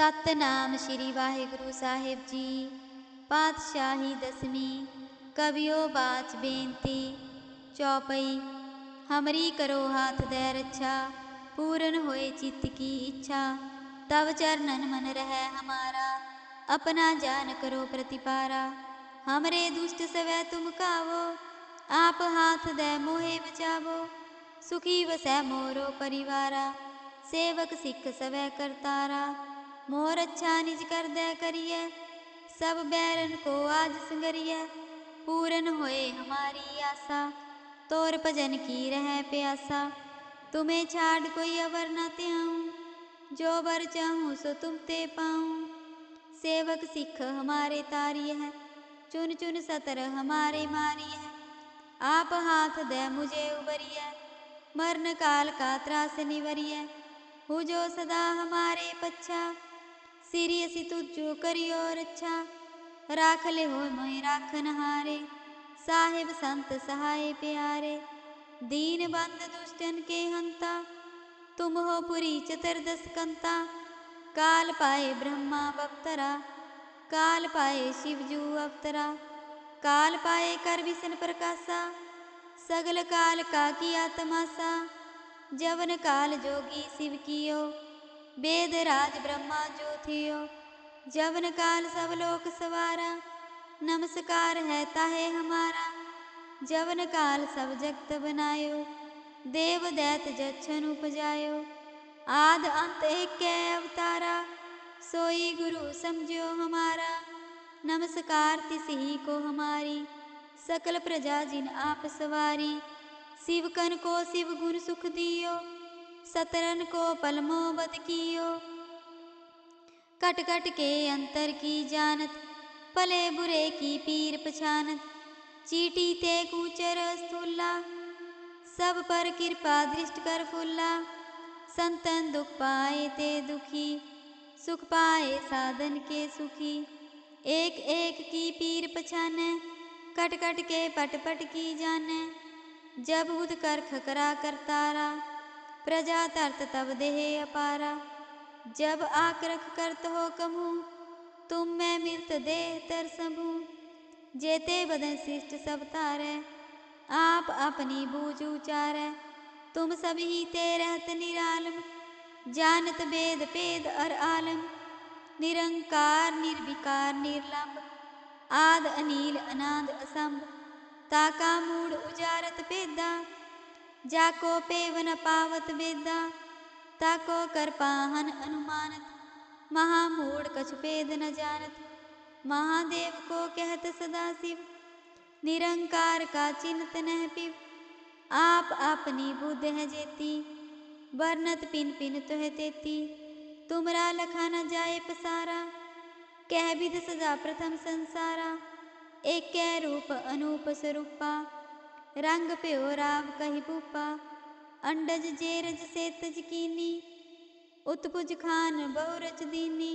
ਸਤਨਾਮ ਸ੍ਰੀ ਵਾਹਿਗੁਰੂ ਸਾਹਿਬ ਜੀ ਪਾਤਸ਼ਾਹੀ ਦਸਵੀਂ ਕਵਿਓ ਬਾਚ ਬੇਨਤੀ ਚੌਪਈ ਹਮਰੀ ਕਰੋ ਹਾਥ ਦੇ ਰੱਛਾ पूरन होए चित्त की इच्छा तब चरणन मन रह हमारा अपना जान करो प्रतिपारा हमरे दुष्ट सवै तुम कावो आप हाथ दे मोहे बचावो सुखी वसै मोरो परिवारा सेवक सिख सवै करतारा मोर अच्छा निज कर दे करिए। सब बैरन को आज संगरिए। पूरन होए हमारी आशा, तोर भजन की रह प्यासा। तुम्हें छाड़ कोई अवर न त्याऊं, जो वर चाहूँ सो तुम ते पाऊँ। सेवक सिख हमारे तारी है, चुन चुन सतर हमारे मारी है। आप हाथ दे मुझे उबरिए मरण काल का त्रास निवरिए। हु जो सदा हमारे पच्छा सिरी असि तुझो करियो रच्छा राख ले हो मोय राखन हारे साहेब संत सहाय प्यारे। दीन बंद दुष्टन के हंता। तुम हो पुरी चतुर्दश कंता। काल पाए ब्रह्मा बप्तरा। काल पाए शिवजू अवतरा काल पाए कर विष्ण प्रकाशा। सगल काल का किया तमाशा। जवन काल जोगी शिव कियो। वेद राज ब्रह्मा जो थियो जवन काल सब लोक सवारा, नमस्कार है ताहे हमारा। जवन काल सब जगत बनायो, देव दैत जच्छन उपजायो। आद अंत एक के अवतारा, सोई गुरु समझो हमारा। नमस्कार तिस ही को हमारी, सकल प्रजा जिन आप सवारी। शिवकन को शिव गुण सुख दियो सतरन को पलमो बद कियो। कट कट के अंतर की जानत भले बुरे की पीर पछानत। चीटी ते कूचर स्थूला, सब पर कृपा दृष्ट कर फुल्ला संतन दुख पाए ते दुखी, सुख पाए साधन के सुखी। एक एक की पीर पछाने कट कट के पट पट की जाने। जब उद कर खकरा कर तारा प्रजा तरत तब देह अपारा। जब आक्रख करत हो कमू तुम मैं मिलत दे तर सबू जेते बदन शिष्ट सब तारे, आप अपनी बूझ उचारे। तुम सभी ते रहत निरालम, जानत वेद पेद और आलम। निरंकार, निर्विकार, निर्लंब, आद, अनील, अनाद, असंभ। ताका मूड उजारत पेदा। जाको पेवन पावत वेदा ताको कर पाहन अनुमानत। महामूड कछ पेद न जानत, महादेव को कहत सदा शिव। निरंकार का चिंतन है पिव, आप अपनी बुद्ध है जेती। वर्णत पिन पिन तुह तेती, तुमरा लखा न जाए पसारा। कह विध सजा प्रथम संसारा, एक रूप अनूप स्वरूपा। रंग प्यो राव कही पूपा, अंडज जेरज से तज कीनी, उत्पुज खान बहुरच दीनी।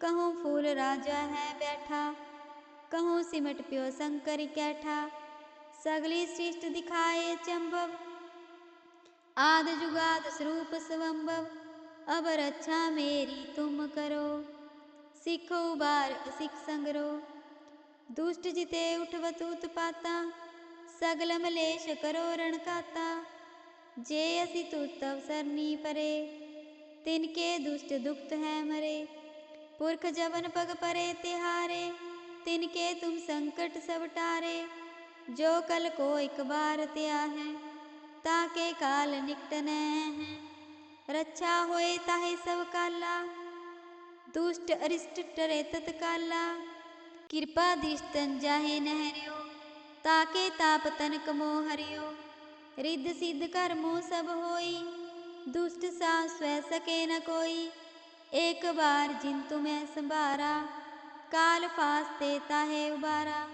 कहूँ फूल राजा है बैठा, कहूँ सिमट प्यो शंकर कैठा। सगली सृष्ट दिखाए चंबव, आद जुगाद स्वरूप स्वंभव। अब रक्षा मेरी तुम करो, सिखो बार सिख संगरो। दुष्ट जिते उठवतूत पाता सगल मलेश करो रणकाता जे असि तू तव सरनी परे तिनके दुष्ट दुखत है मरे पुरख जवन पग परे तिहारे तिनके तुम संकट सब टारे जो कल को एक बार त्या है ताके काल निकटन है रक्षा होए ताहे सब काला दुष्ट अरिष्ट टरे तत्काला कृपा दृष्टन जाहे नहरियो ताके ताप तनक मोह हरियो। रिद्ध सिद्ध कर्मो सब होई। दुष्ट सा स्व सके न कोई। एक बार जिन तुम्हें संभारा, काल फास्ते ताहे उबारा।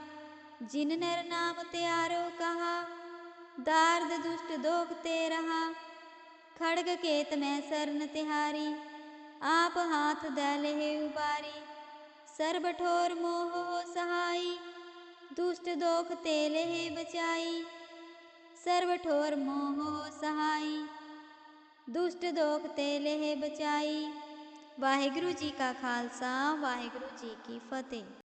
जिन नर नाम त्यारो कहा, दार्द दुष्ट दोखते रहा। खड़ग केत में सरन तिहारी, आप हाथ दले उबारी। सर्व ठोर मोह हो सहाई। दुष्ट दोख तेल है बचाई सर्व ठोर मोहो दुष्ट दोख तेल है बचाई। वाहेगुरु जी का खालसा, वाहेगुरु जी की फतेह।